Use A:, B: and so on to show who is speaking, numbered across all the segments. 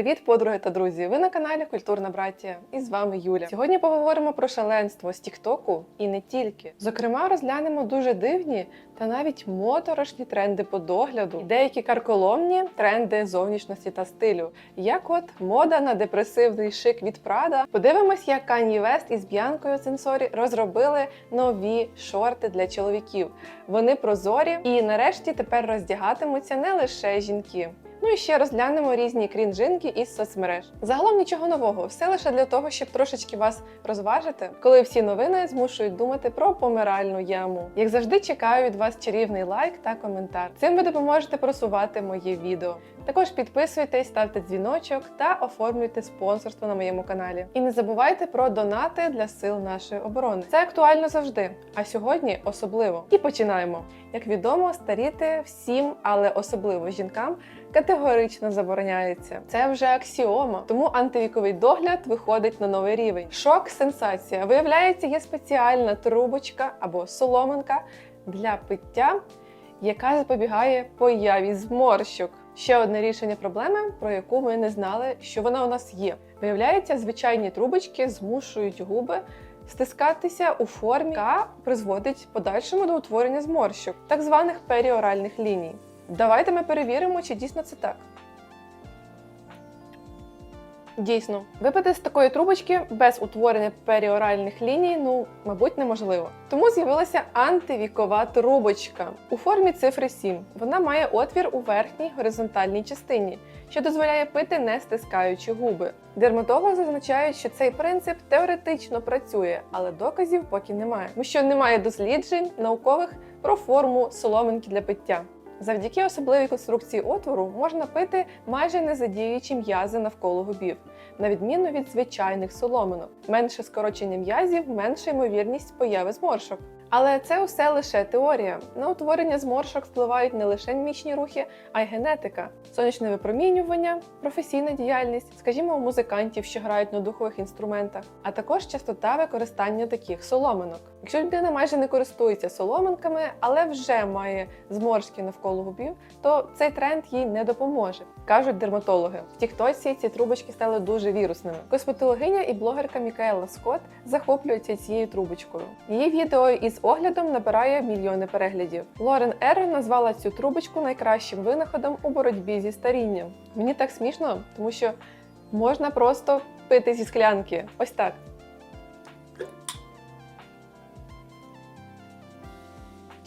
A: Привіт, подруги та друзі! Ви на каналі Культурна Браття і з вами Юля. Сьогодні поговоримо про шаленство з Тіктоку і не тільки. Зокрема, розглянемо дуже дивні та навіть моторошні тренди по догляду, і деякі карколомні тренди зовнішності та стилю, як от мода на депресивний шик від Прада. Подивимось, як Кані Вест із Б'янкою Сенсорі розробили нові шорти для чоловіків. Вони прозорі і нарешті тепер роздягатимуться не лише жінки. Ну і ще розглянемо різні крінжинки із соцмереж. Загалом нічого нового, все лише для того, щоб трошечки вас розважити, коли всі новини змушують думати про помиральну яму. Як завжди, чекаю від вас чарівний лайк та коментар. Цим ви допоможете просувати моє відео. Також підписуйтесь, ставте дзвіночок та оформлюйте спонсорство на моєму каналі. І не забувайте про донати для сил нашої оборони. Це актуально завжди, а сьогодні особливо. І починаємо. Як відомо, старіти всім, але особливо жінкам категорично забороняється. Це вже аксіома, тому антивіковий догляд виходить на новий рівень. Шок, сенсація. Виявляється, є спеціальна трубочка або соломинка для пиття, яка запобігає появі зморщок. Ще одне рішення проблеми, про яку ми не знали, що вона у нас є. Виявляється, звичайні трубочки змушують губи стискатися у формі, яка призводить подальшому до утворення зморщок, так званих періоральних ліній. Давайте ми перевіримо, чи дійсно це так. Дійсно, випити з такої трубочки без утворення періоральних ліній, ну, мабуть, неможливо. Тому з'явилася антивікова трубочка у формі цифри 7. Вона має отвір у верхній горизонтальній частині, що дозволяє пити, не стискаючи губи. Дерматологи зазначають, що цей принцип теоретично працює, але доказів поки немає, тому що немає досліджень наукових про форму соломинки для пиття. Завдяки особливій конструкції отвору можна пити майже не задіюючи м'язи навколо губів, на відміну від звичайних соломинок. Менше скорочення м'язів, менша ймовірність появи зморшок. Але це все лише теорія. На утворення зморшок впливають не лише мімічні рухи, а й генетика, сонячне випромінювання, професійна діяльність, скажімо, у музикантів, що грають на духових інструментах, а також частота використання таких соломинок. Якщо людина майже не користується соломинками, але вже має зморшки навколо губів, то цей тренд їй не допоможе, кажуть дерматологи. В Тіктоці ці трубочки стали дуже вірусними. Косметологиня і блогерка Мікаела Скотт захоплюється цією трубочкою. Її відео із оглядом набирає мільйони переглядів. Лорен Ер назвала цю трубочку найкращим винаходом у боротьбі зі старінням. Мені так смішно, тому що можна просто пити зі склянки. Ось так.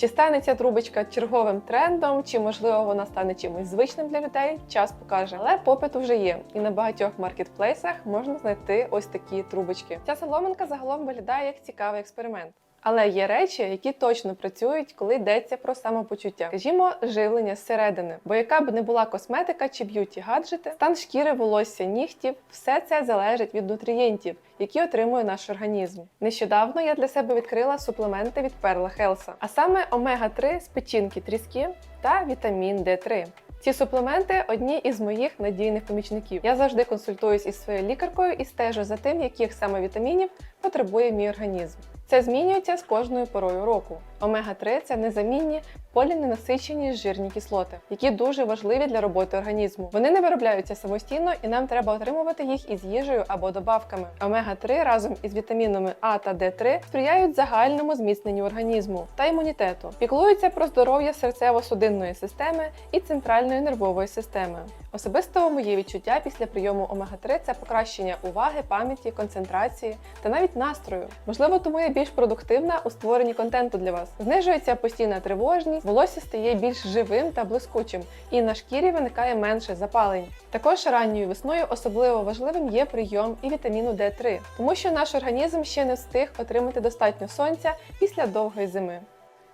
A: Чи стане ця трубочка черговим трендом, чи можливо вона стане чимось звичним для людей, час покаже. Але попит вже є, і на багатьох маркетплейсах можна знайти ось такі трубочки. Ця соломинка загалом виглядає як цікавий експеримент. Але є речі, які точно працюють, коли йдеться про самопочуття. Скажімо, живлення зсередини. Бо яка б не була косметика чи б'юті гаджети, стан шкіри, волосся, нігтів, все це залежить від нутрієнтів, які отримує наш організм. Нещодавно я для себе відкрила суплементи від Перла Хелса, а саме омега-3 з печінки тріски та вітамін D3. Ці суплементи одні із моїх надійних помічників. Я завжди консультуюсь із своєю лікаркою і стежу за тим, яких саме вітамінів потребує мій організм. Це змінюється з кожною порою року. Омега-3 це незамінні поліненасичені жирні кислоти, які дуже важливі для роботи організму. Вони не виробляються самостійно, і нам треба отримувати їх із їжею або добавками. Омега-3 разом із вітамінами А та Д3 сприяють загальному зміцненню організму та імунітету, піклуються про здоров'я серцево-судинної системи і центральної нервової системи. Особисто моє відчуття після прийому омега-3 це покращення уваги, пам'яті, концентрації та навіть настрою. Можливо, тому я більш продуктивна у створенні контенту для вас. Знижується постійна тривожність, волосся стає більш живим та блискучим, і на шкірі виникає менше запалень. Також ранньою весною особливо важливим є прийом і вітаміну D3, тому що наш організм ще не встиг отримати достатньо сонця після довгої зими.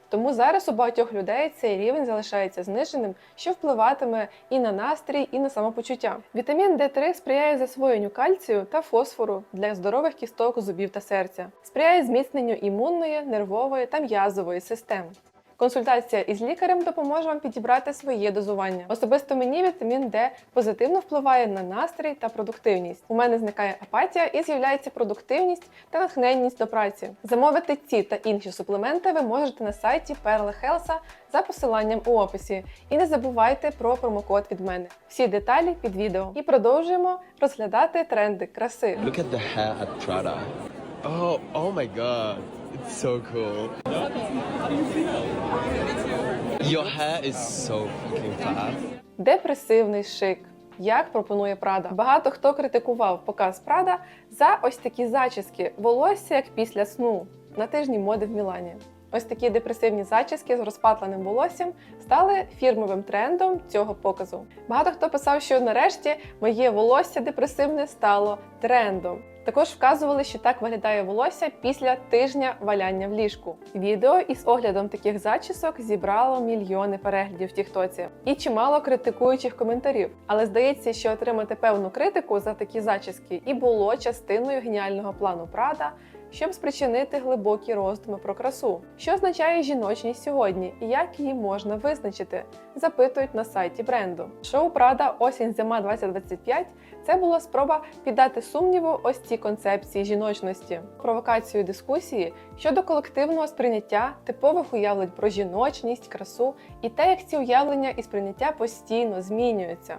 A: Тому зараз у багатьох людей цей рівень залишається зниженим, що впливатиме і на настрій, і на самопочуття. Вітамін D3 сприяє засвоєнню кальцію та фосфору для здорових кісток, зубів та серця, сприяє зміцненню імунної, нервової та м'язової систем. Консультація із лікарем допоможе вам підібрати своє дозування. Особисто мені вітамін Д позитивно впливає на настрій та продуктивність. У мене зникає апатія і з'являється продуктивність та натхненність до праці. Замовити ці та інші суплементи ви можете на сайті Perle Health за посиланням у описі. І не забувайте про промокод від мене. Всі деталі під відео. І продовжуємо розглядати тренди краси.
B: Look at the hair at Prada. Oh, oh my god. It's so cool. Your hair is so fucking fab.
A: Депресивний шик. Як пропонує Прада. Багато хто критикував показ Прада за ось такі зачіски, волосся як після сну на тижні моди в Мілані. Ось такі депресивні зачіски з розпатленим волоссям стали фірмовим трендом цього показу. Багато хто писав, що нарешті моє волосся депресивне стало трендом. Також вказували, що так виглядає волосся після тижня валяння в ліжку. Відео із оглядом таких зачісок зібрало мільйони переглядів в Тіктоці і чимало критикуючих коментарів. Але здається, що отримати певну критику за такі зачіски і було частиною геніального плану Прада, щоб спричинити глибокі роздуми про красу. Що означає жіночність сьогодні і як її можна визначити? Запитують на сайті бренду. Шоу Прада осінь зима 2025 це була спроба піддати сумніву ось ці концепції жіночності, провокацію дискусії щодо колективного сприйняття типових уявлень про жіночність, красу і те, як ці уявлення і сприйняття постійно змінюються.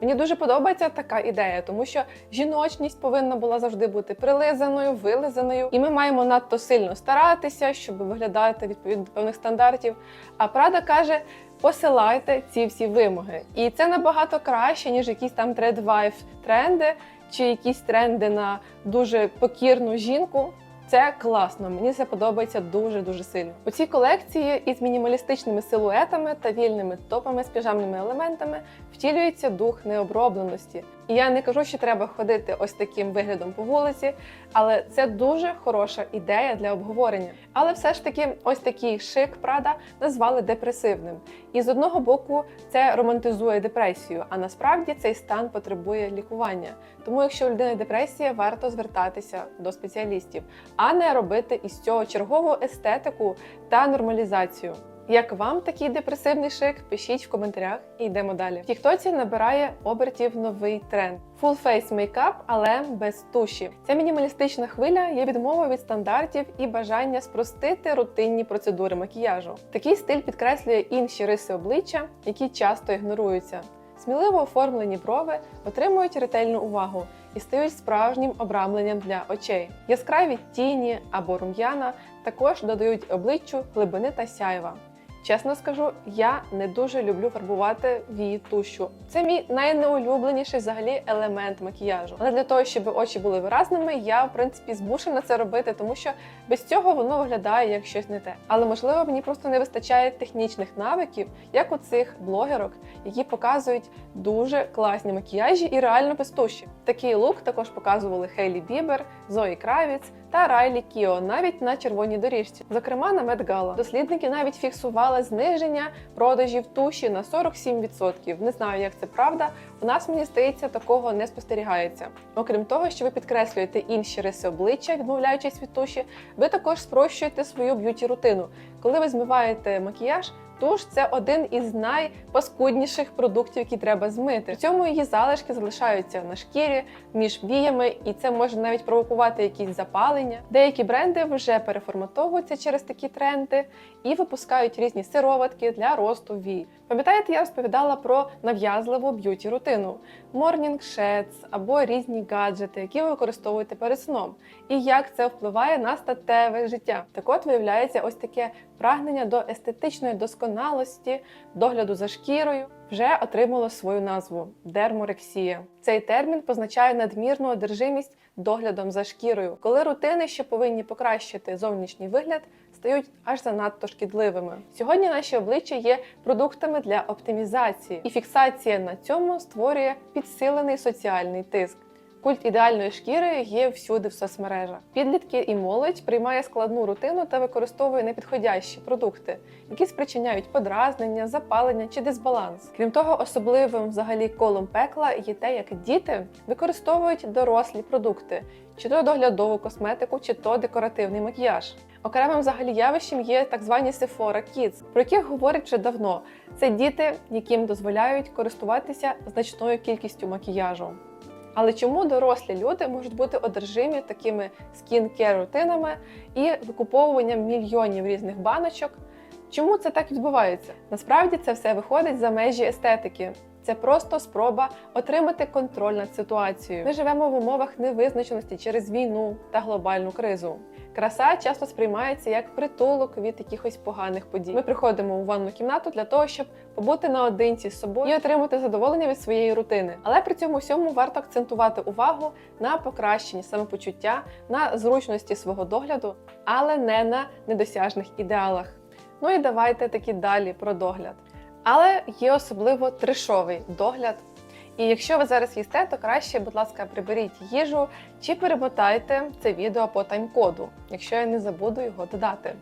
A: Мені дуже подобається така ідея, тому що жіночність повинна була завжди бути прилизаною, вилизаною, і ми маємо надто сильно старатися, щоб виглядати відповідно до певних стандартів. А Прада каже: посилайте ці всі вимоги. І це набагато краще, ніж якісь там тредвайф тренди чи якісь тренди на дуже покірну жінку. Це класно, мені це подобається дуже дуже сильно. У цій колекції із мінімалістичними силуетами та вільними топами з піжамними елементами втілюється дух необробленості. І я не кажу, що треба ходити ось таким виглядом по вулиці, але це дуже хороша ідея для обговорення. Але все ж таки, ось такий шик Прада назвали депресивним. І з одного боку, це романтизує депресію, а насправді цей стан потребує лікування. Тому, якщо у людини депресія, варто звертатися до спеціалістів, а не робити із цього чергову естетику та нормалізацію. Як вам такий депресивний шик? Пишіть в коментарях і йдемо далі. В Тіктоці набирає обертів новий тренд. Full face мейкап, але без туші. Ця мінімалістична хвиля є відмовою від стандартів і бажання спростити рутинні процедури макіяжу. Такий стиль підкреслює інші риси обличчя, які часто ігноруються. Сміливо оформлені брови отримують ретельну увагу і стають справжнім обрамленням для очей. Яскраві тіні або рум'яна також додають обличчю глибини та сяйва. Чесно скажу, я не дуже люблю фарбувати вії тушю. Це мій найнеулюбленіший взагалі елемент макіяжу. Але для того, щоб очі були виразними, я в принципі змушена це робити, тому що без цього воно виглядає як щось не те. Але можливо мені просто не вистачає технічних навиків, як у цих блогерок, які показують дуже класні макіяжі і реально без туші. Такий лук також показували Хейлі Бібер, Зої Кравіц та Райлі Кіо навіть на червоній доріжці. Зокрема, на Медгала. Дослідники навіть фіксували зниження продажів туші на 47%. Не знаю, як це правда. У нас мені здається, такого не спостерігається. Окрім того, що ви підкреслюєте інші риси обличчя, відмовляючись від туші, ви також спрощуєте свою б'юті рутину. Коли ви змиваєте макіяж. Туш це один із найпаскудніших продуктів, які треба змити. При цьому її залишки залишаються на шкірі між віями, і це може навіть провокувати якісь запалення. Деякі бренди вже переформатовуються через такі тренди і випускають різні сироватки для росту вій. Пам'ятаєте, я розповідала про нав'язливу б'юті рутину, Morning Shades або різні гаджети, які ви використовуєте перед сном, і як це впливає на статеве життя. Так от виявляється, ось таке прагнення до естетичної досконалості, догляду за шкірою вже отримало свою назву дерморексія. Цей термін позначає надмірну одержимість доглядом за шкірою, коли рутини, що повинні покращити зовнішній вигляд, стають аж занадто шкідливими. Сьогодні наші обличчя є продуктами для оптимізації, і фіксація на цьому створює підсилений соціальний тиск. Культ ідеальної шкіри є всюди в соцмережах. Підлітки і молодь приймає складну рутину та використовує непідходящі продукти, які спричиняють подразнення, запалення чи дисбаланс. Крім того, особливим взагалі колом пекла є те, як діти використовують дорослі продукти, чи то доглядову косметику, чи то декоративний макіяж. Окремим взагалі явищем є так звані Sephora Kids, про яких говорять вже давно. Це діти, яким дозволяють користуватися значною кількістю макіяжу. Але чому дорослі люди можуть бути одержимі такими скін-кер рутинами і викуповуванням мільйонів різних баночок? Чому це так відбувається? Насправді це все виходить за межі естетики. Це просто спроба отримати контроль над ситуацією. Ми живемо в умовах невизначеності через війну та глобальну кризу. Краса часто сприймається як притулок від якихось поганих подій. Ми приходимо у ванну кімнату для того, щоб побути наодинці з собою і отримати задоволення від своєї рутини. Але при цьому всьому варто акцентувати увагу на покращенні самопочуття, на зручності свого догляду, але не на недосяжних ідеалах. Ну і давайте таки далі про догляд. Але є особливо трешовий догляд. І якщо ви зараз їсте, то краще, будь ласка, приберіть їжу чи перемотайте це відео по тайм-коду, якщо я не забуду його додати.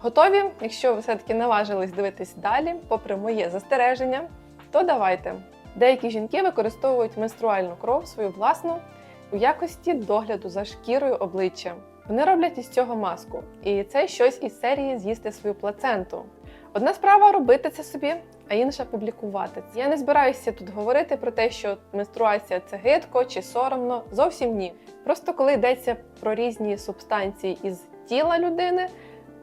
A: Готові? Якщо ви все-таки наважились дивитись далі, попри моє застереження, то давайте. Деякі жінки використовують менструальну кров свою власну у якості догляду за шкірою обличчя. Вони роблять із цього маску, і це щось із серії з'їсти свою плаценту. Одна справа робити це собі, а інша публікувати. Я не збираюся тут говорити про те, що менструація це гидко чи соромно. Зовсім ні. Просто коли йдеться про різні субстанції із тіла людини,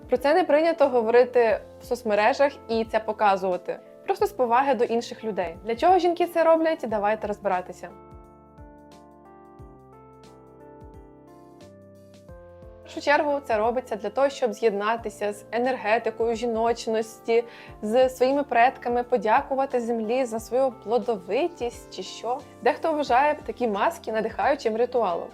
A: про це не прийнято говорити в соцмережах і це показувати. Просто з поваги до інших людей. Для чого жінки це роблять? Давайте розбиратися. Чергу це робиться для того, щоб з'єднатися з енергетикою жіночності, з своїми предками, подякувати землі за свою плодовитість чи що. Дехто вважає такі маски надихаючим ритуалом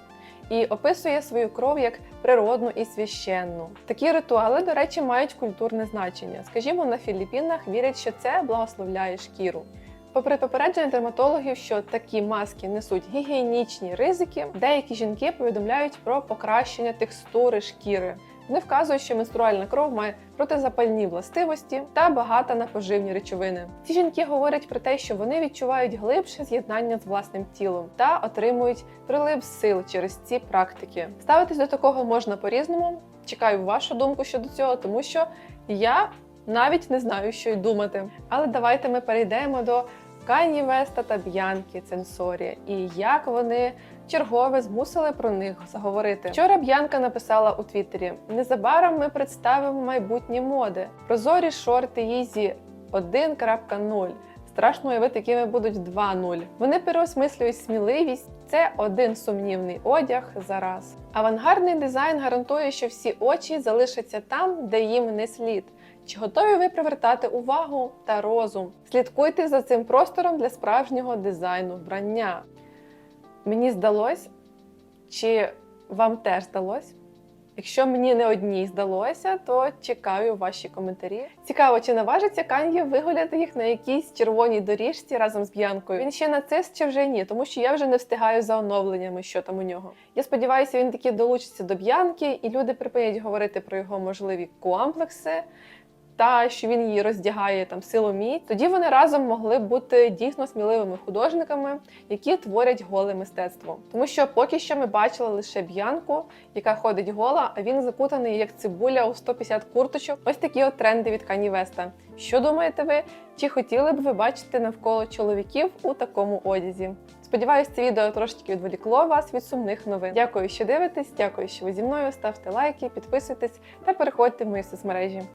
A: і описує свою кров як природну і священну. Такі ритуали, до речі, мають культурне значення. Скажімо, на Філіппінах вірять, що це благословляє шкіру. Попри попередження дерматологів, що такі маски несуть гігієнічні ризики, деякі жінки повідомляють про покращення текстури шкіри. Вони вказують, що менструальна кров має протизапальні властивості та багата на поживні речовини. Ці жінки говорять про те, що вони відчувають глибше з'єднання з власним тілом та отримують прилив сил через ці практики. Ставитись до такого можна по-різному. Чекаю вашу думку щодо цього, тому що я навіть не знаю, що й думати. Але давайте ми перейдемо до Кані Веста та Б'янки Ценсорі і як вони чергове змусили про них заговорити. Вчора Б'янка написала у Твіттері: незабаром ми представимо майбутні моди. Прозорі шорти Yeezy 1.0. Страшно уявити, якими будуть 2.0. Вони переосмислюють сміливість. Це один сумнівний одяг за раз. Авангардний дизайн гарантує, що всі очі залишаться там, де їм не слід. Чи готові ви привертати увагу та розум? Слідкуйте за цим простором для справжнього дизайну вбрання. Мені здалось, чи вам теж здалось? Якщо мені не одній здалося, то чекаю ваші коментарі. Цікаво, чи наважиться Кан'є вигуляти їх на якійсь червоній доріжці разом з Б'янкою. Він ще нацист чи вже ні, тому що я вже не встигаю за оновленнями, що там у нього. Я сподіваюся, він таки долучиться до Б'янки, і люди припинять говорити про його можливі комплекси. Та що він її роздягає там силоміць, тоді вони разом могли бути дійсно сміливими художниками, які творять голе мистецтво. Тому що поки що ми бачили лише б'янку, яка ходить гола, а він закутаний як цибуля у 150 курточок. Ось такі от тренди від Кані Веста. Що думаєте ви? Чи хотіли б ви бачити навколо чоловіків у такому одязі? Сподіваюсь, це відео трошки відволікло вас від сумних новин. Дякую, що дивитесь, дякую, що ви зі мною. Ставте лайки, підписуйтесь та переходьте в мої соцмережі.